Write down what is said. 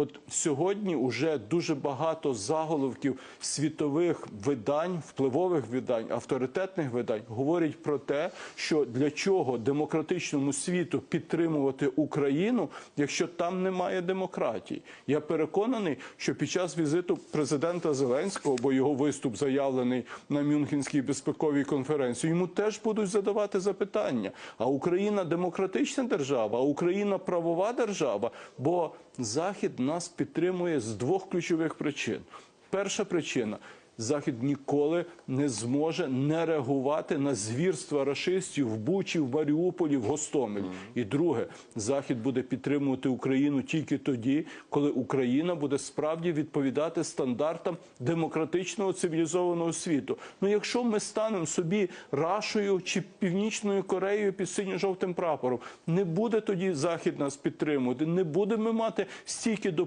От сьогодні вже дуже багато заголовків світових видань, впливових видань, авторитетних видань говорять про те, що для чого демократичному світу підтримувати Україну, якщо там немає демократії. Я переконаний, що під час візиту президента Зеленського, бо його виступ заявлений на Мюнхенській безпековій конференції, йому теж будуть задавати запитання: а Україна демократична держава, а Україна правова держава, бо Захід нас підтримує з двох ключових причин. Перша причина. Захід ніколи не зможе не реагувати на звірства рашистів в Бучі, в Маріуполі, в Гостомелі. І друге, Захід буде підтримувати Україну тільки тоді, коли Україна буде справді відповідати стандартам демократичного цивілізованого світу. Ну, якщо ми станемо собі Рашою чи Північною Кореєю під синьо-жовтим прапором, не буде тоді Захід нас підтримувати, не будемо мати стільки допомоги.